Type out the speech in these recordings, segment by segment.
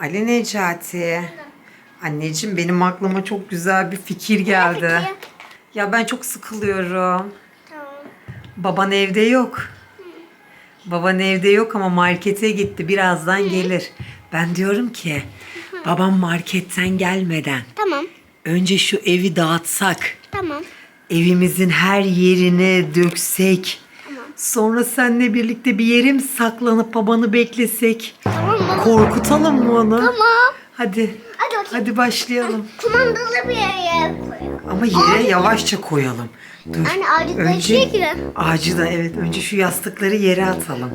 Ali Necati. Anneciğim benim aklıma çok güzel bir fikir geldi. Ya ben çok sıkılıyorum. Tamam. Baban evde yok. Baban evde yok ama markete gitti. Birazdan gelir. Ben diyorum ki babam marketten gelmeden Tamam. önce şu evi dağıtsak. Tamam. Evimizin her yerine döksek. Sonra seninle birlikte bir yere mi saklanıp babanı beklesek? Korkutalım mı onu? Tamam. Hadi. Hadi bakayım. Hadi başlayalım. Kumandalı bir yere koyalım. Ama yere yavaşça koyalım. Dur. Anne ağacı Önce taşıyor ki. ağacı da evet önce şu yastıkları yere atalım.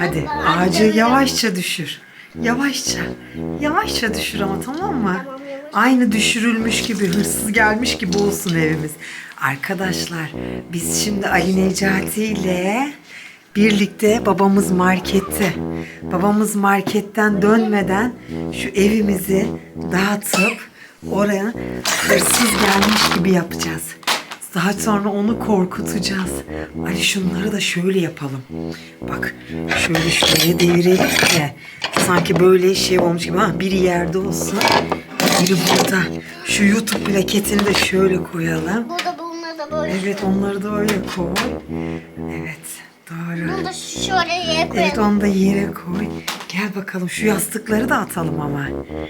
Hadi ağacı yavaşça düşür. Yavaşça. Yavaşça düşür ama tamam mı? Aynı düşürülmüş gibi hırsız gelmiş gibi olsun evimiz. Arkadaşlar biz şimdi Ali Necati ile birlikte babamız markette. Babamız marketten dönmeden şu evimizi dağıtıp oraya hırsız gelmiş gibi yapacağız. Daha sonra onu korkutacağız. Ali şunları da şöyle yapalım. Bak şöyle şuraya devirelim ki sanki böyle şey olmuş gibi. Ha, biri yerde olsun. Biri burada. Şu YouTube plaketini de şöyle koyalım. Burada bunları da böyle. Evet onları da öyle koy. Evet doğru. Bunu da şöyle yere Evet onu da yere koy. Gel bakalım şu yastıkları da atalım ama.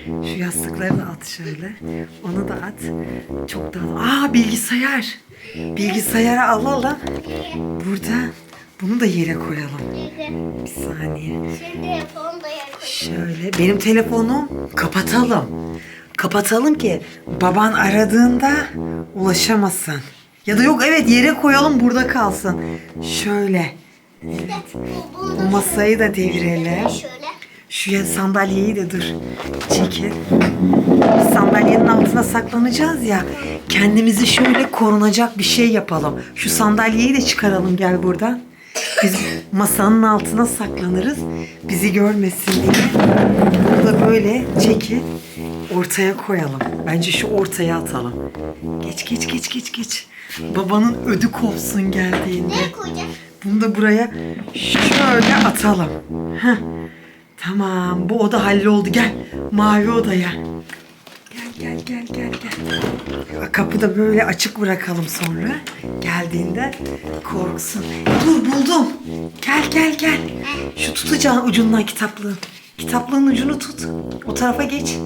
Şu yastıkları da at şöyle. Onu da at. Çok da Aa bilgisayar. Bilgisayarı alalım. Burada. Bunu da yere koyalım. Bir saniye. Şimdi yapalım da yere koyalım. Şöyle benim telefonum kapatalım. Kapatalım ki baban aradığında ulaşamasın. Ya da yok evet yere koyalım burada kalsın. Şöyle. Bu- masayı da devirelim. Şu sandalyeyi de dur. Çekil. Sandalyenin altına saklanacağız ya. Kendimizi şöyle korunacak bir şey yapalım. Şu sandalyeyi de çıkaralım gel buradan. Biz masanın altına saklanırız. Bizi görmesin diye. Bunu da böyle çekil. Ortaya koyalım. Bence şu ortaya atalım. Geç geç geç geç geç. Babanın ödü kopsun geldiğinde. Nereye koyacağız? Bunu da buraya şöyle atalım. Heh. Tamam bu oda halloldu. Gel mavi odaya. Gel gel gel gel gel. Kapıda böyle açık bırakalım sonra. Geldiğinde korksun. Dur buldum. Gel gel gel. Şu tutacağın ucundan kitaplığın. Kitaplığın ucunu tut. O tarafa geç.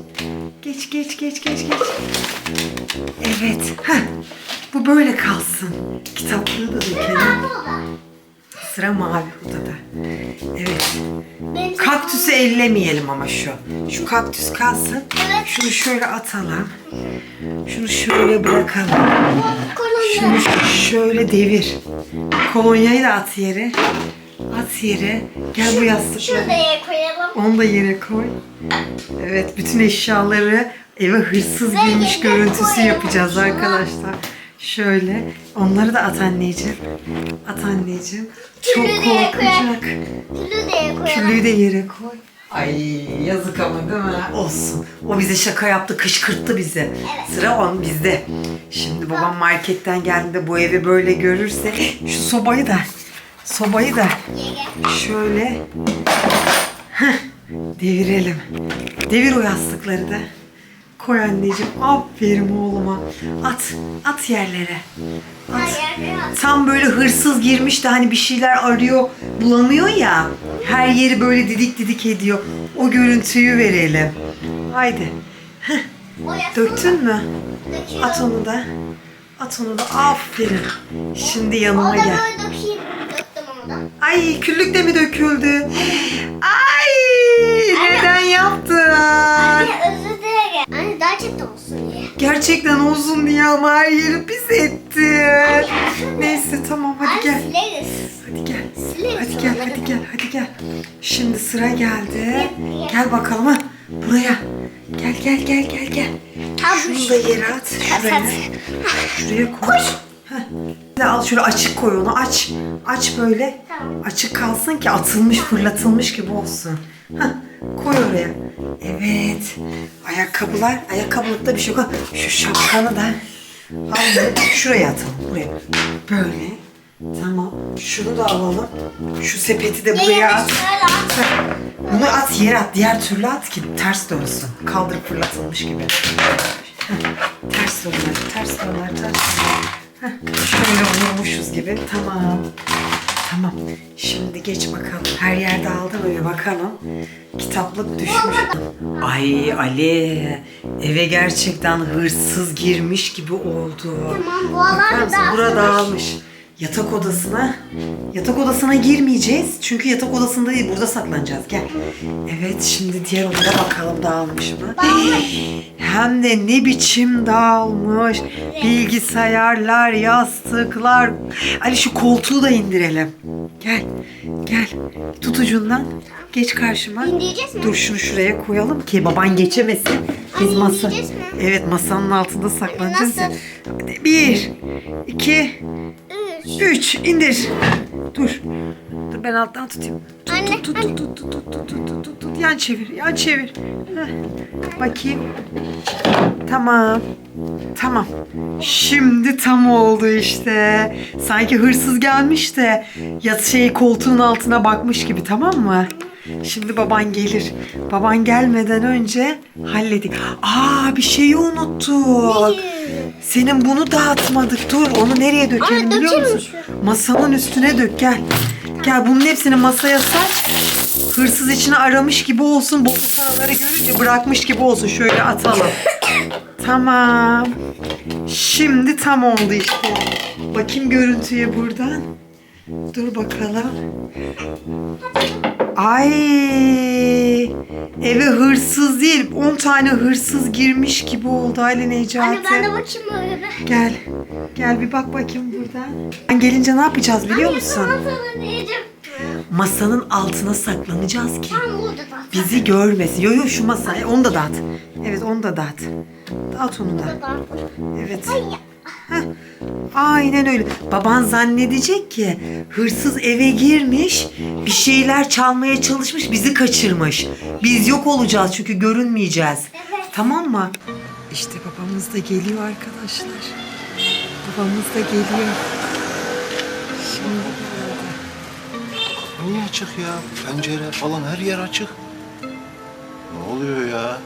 Geç geç geç geç geç. Evet. Heh. Bu böyle kalsın. Kitaplığı da dökelim. Sıra mavi odada. Evet. Benim Kaktüsü ellemeyelim ama şu. Şu kaktüs kalsın. Evet. Şunu şöyle atalım. Şunu şöyle bırakalım. Şunu şöyle devir. Kolonyayı da at yere. At yere. Gel bu yastıkları. Şurada yere koyalım. Onu da yere koy. Evet, bütün eşyaları eve hırsız girmiş görüntüsü yapacağız arkadaşlar. Şöyle, onları da at anneciğim. At anneciğim. Çok Külü de yere koyalım. korkacak. Külü de yere koyalım. Küllüğü de yere koy. Ay yazık ama değil mi? Olsun. O bize şaka yaptı, kışkırttı bizi. Sıra on bizde. Şimdi babam marketten geldiğinde bu evi böyle görürse şu sobayı da sobayı da şöyle heh, devirelim. Devir o yastıkları da. Koy anneciğim. Aferin oğluma. At. At yerlere. At. Tam böyle hırsız girmiş de hani bir şeyler arıyor bulamıyor ya. Her yeri böyle didik didik ediyor. O görüntüyü verelim. Haydi. Döktün mü? At onu da. At onu da. Aferin. Şimdi yanıma gel. Ay küllük de mi döküldü? Gerçekten uzun diye ama her yeri pis etti. Neyse tamam hadi gel. Hadi gel. Hadi gel, hadi gel, hadi gel. Şimdi sıra geldi. Gel bakalım ha. Buraya. Gel gel gel gel gel. Şunu da yere at. Şuraya. Şuraya koy. Heh. Al şöyle açık koy onu aç. Aç böyle. Açık kalsın ki atılmış fırlatılmış gibi olsun. Heh. Koy oraya. Evet. Ayakkabılar. Ayakkabılıkta bir şey yok. Şu şapkanı da al. Şuraya atalım. Buraya. Böyle. Tamam. Şunu da alalım. Şu sepeti de buraya at. Bunu at yere at. Diğer türlü at ki ters dönsün. Kaldırıp fırlatılmış gibi. Ters döner, ters döner, ters döner. Heh, Şöyle vurmuşuz gibi. Tamam. Tamam. Şimdi geç bakalım. Her yerde aldı mı bir bakalım. Kitaplık düşmüş. Ay Ali. Eve gerçekten hırsız girmiş gibi oldu. Tamam, bu alan Bakar mısın? Burada almış. Yatak odasına. Yatak odasına girmeyeceğiz. Çünkü yatak odasında değil burada saklanacağız. Gel. Evet şimdi diğer odaya bakalım dağılmış mı? Hem de ne biçim dağılmış. Bilgisayarlar, yastıklar. Ali şu koltuğu da indirelim. Gel. Gel. Tut ucundan. Geç karşıma. İndireceğiz mi? Dur şunu şuraya koyalım ki baban geçemesin. Biz masa... indireceğiz mi? Evet masanın altında saklanacağız ya. Nasıl? Bir, iki, Üç. Üç. indir. Dur. Dur ben alttan tutayım. Tut, Anne, tut, tut, tut, tut, tut, tut, tut, tut, tut. Yan çevir, yan çevir. Heh. Bakayım. Tamam. Tamam. Şimdi tam oldu işte. Sanki hırsız gelmiş de yat şey koltuğun altına bakmış gibi tamam mı? Şimdi baban gelir. Baban gelmeden önce halledik. Aa bir şeyi unuttuk. Senin bunu dağıtmadık. Dur onu nereye dökelim Anne, biliyor dökelim musun? Masanın üstüne dök gel. Gel bunun hepsini masaya saç. Hırsız içine aramış gibi olsun. Bozuk paraları görünce bırakmış gibi olsun. Şöyle atalım. tamam. Şimdi tam oldu işte. Bakayım görüntüye buradan. Dur bakalım. Ay eve hırsız değil 10 tane hırsız girmiş gibi oldu Ali Necati. Anne ben de bakayım böyle bir. Gel. Gel bir bak bakayım buradan. Ben gelince ne yapacağız biliyor musun? Sana diyeceğim. Masanın altına saklanacağız ki Tam burada da. bizi görmesin. Yo yo şu masa. E, Onu da dağıt. Evet onu da dağıt. Dağıt onu da. Burada. Evet. Ay, Heh, Aynen öyle. Baban zannedecek ki hırsız eve girmiş, bir şeyler çalmaya çalışmış, bizi kaçırmış. Biz yok olacağız çünkü görünmeyeceğiz. Tamam mı? İşte babamız da geliyor arkadaşlar. Babamız da geliyor. Şimdi geldi. Niye açık ya? Pencere falan her yer açık. Ne oluyor ya?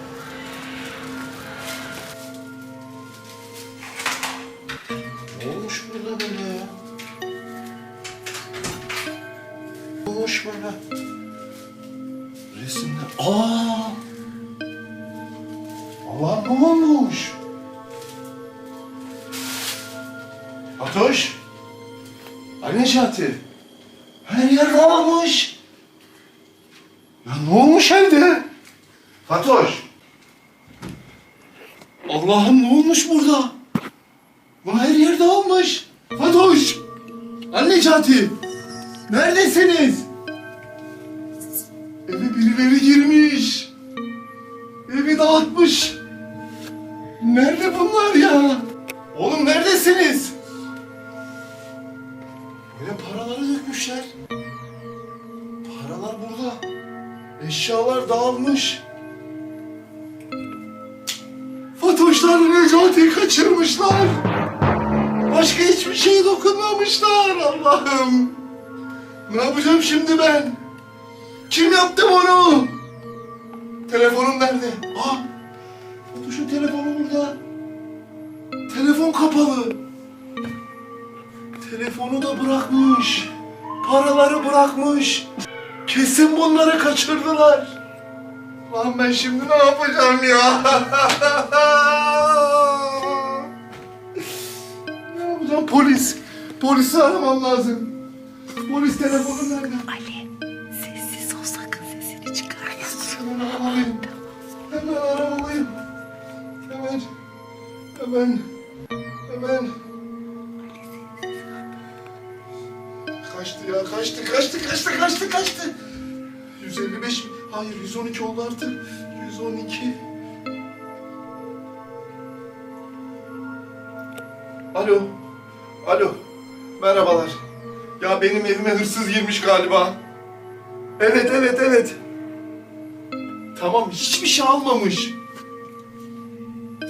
Olmuş böyle? Resimler... Aa! Allah ne olmuş? Atoş! Ali Necati! Her yer dağılmış. Ya ne olmuş evde? Fatoş. Allah'ım ne olmuş burada? Bu her yer dağılmış. Fatoş. Ali Necati. Neredesiniz? Eve birileri girmiş. Evi dağıtmış. Nerede bunlar ya? Oğlum neredesiniz? Böyle paraları dökmüşler. Paralar burada. Eşyalar dağılmış. Fatoşlar Necati kaçırmışlar. Başka hiçbir şeye dokunmamışlar Allah'ım. Ne yapacağım şimdi ben? Kim yaptı bunu? Telefonum nerede? Aa, Fatoş'un telefonu burada. Telefon kapalı. Telefonu da bırakmış. Paraları bırakmış. Kesin bunları kaçırdılar. Lan ben şimdi ne yapacağım ya? ne yapacağım? Polis. Polisi aramam lazım. Polis telefonu nerede? Ali aramalıyım. Hemen aramalıyım. Hemen. Hemen. Hemen. Kaçtı ya kaçtı kaçtı kaçtı kaçtı kaçtı. 155 hayır 112 oldu artık. 112. Alo. Alo. Merhabalar. Ya benim evime hırsız girmiş galiba. Evet evet evet. Tamam hiçbir şey almamış.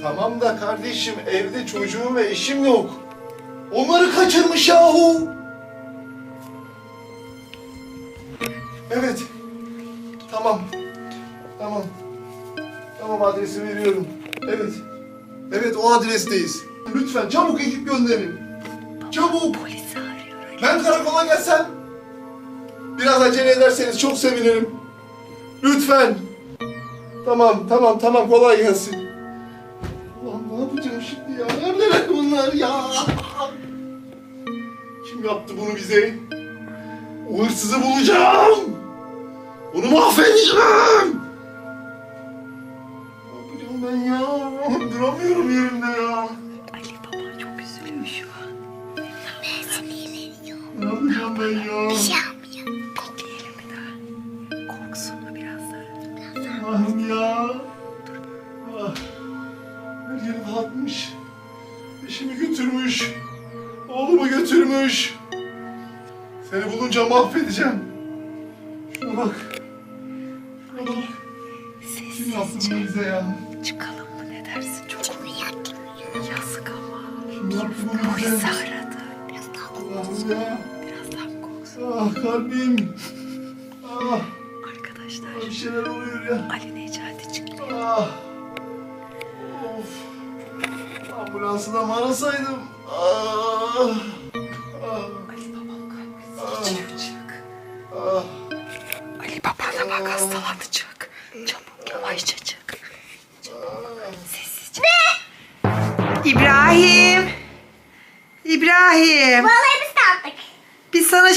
Tamam da kardeşim evde çocuğum ve eşim yok. Onları kaçırmış yahu. Evet. Tamam. Tamam. Tamam adresi veriyorum. Evet. Evet o adresteyiz. Lütfen çabuk ekip gönderin. Çabuk. Ben karakola gelsem. Biraz acele ederseniz çok sevinirim. Lütfen. Tamam tamam tamam kolay gelsin. Ulan ne yapacağım şimdi ya? Neredeler bunlar ya? Kim yaptı bunu bize? O hırsızı bulacağım. Onu mahvedeceğim. Ne yapacağım ben ya? Duramıyorum yerimde ya. Ali baba çok üzülüyor şu an. Ne yapacağım ben ya? Seni bulunca mahvedeceğim. Şuna bak. Şuna bak. Kim yaptı bunu bize ya? Çıkalım mı ne dersin? Çok yazık ama. Kim yaptı bunu bize? aradı. Allah'ım ya. Birazdan korksun. Ah kalbim. Ah Arkadaşlar bir şeyler oluyor ya. Ali Necati çıktı. Ah. Of. Ambulansı da mı arasaydım? Ah. Ah.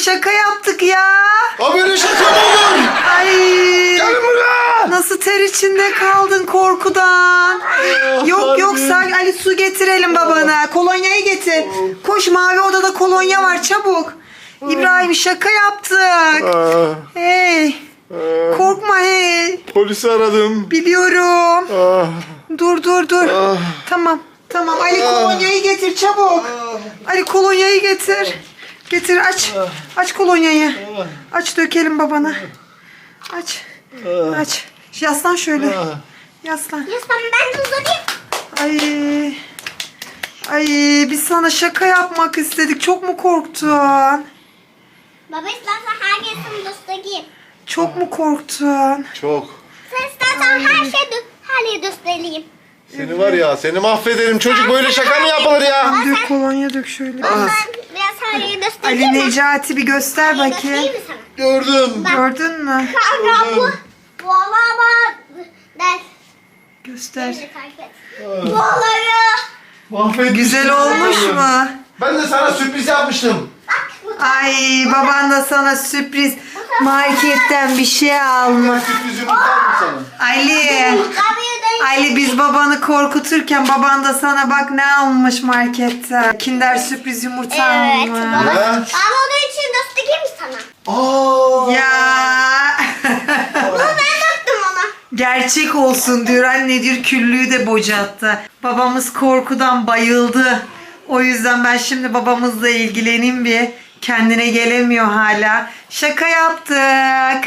Şaka yaptık ya. Ha böyle şaka mı olur? Ay. Gel buraya. Nasıl ter içinde kaldın korkudan? Yok yok kalbim. sen Ali su getirelim babana. Kolonyayı getir. Koş mavi odada kolonya var çabuk. İbrahim şaka yaptık. Ah, Hey. ah. Korkma hey. Polisi aradım. Biliyorum. Ah. Dur dur dur. Ah. Tamam. Tamam Ali kolonyayı getir çabuk. Ali kolonyayı getir. Getir aç. Aç kolonyayı. Aç dökelim babana. Aç. Aç. Yaslan şöyle. Yaslan. Yaslan ben de uzatayım. Ay. Ay biz sana şaka yapmak istedik. Çok mu korktun? Baba istersen herkesin göstereyim. Çok mu korktun? Çok. Sen istersen her şey her yeri göstereyim. Seni var ya seni mahvederim. Çocuk böyle şaka mı yapılır ya? Dök kolonya dök şöyle biraz. Her yeri göstereyim Ali mi? Necati bir göster Göstereyim bakayım. mi sana? Gördüm. Gördün mü? Kanka bu. Bu alama. Der. Göster. Beni takip et. Bu. Güzel olmuş mu? Ben de sana sürpriz yapmıştım. Bak bu. Ay baban da sana sürpriz marketten bir şey almış. Sürpriz yumurta aldım sana. Ali. Ali biz babanı korkuturken baban da sana bak ne almış marketten. Kinder sürpriz yumurta Evet baba. almış. Ya. Ben onun için göstereyim mi sana? Aa. Ya. Bunu ben döktüm ona. Gerçek olsun diyor anne diyor küllüğü de bocattı. Babamız korkudan bayıldı. O yüzden ben şimdi babamızla ilgileneyim bir. Kendine gelemiyor hala. Şaka yaptık.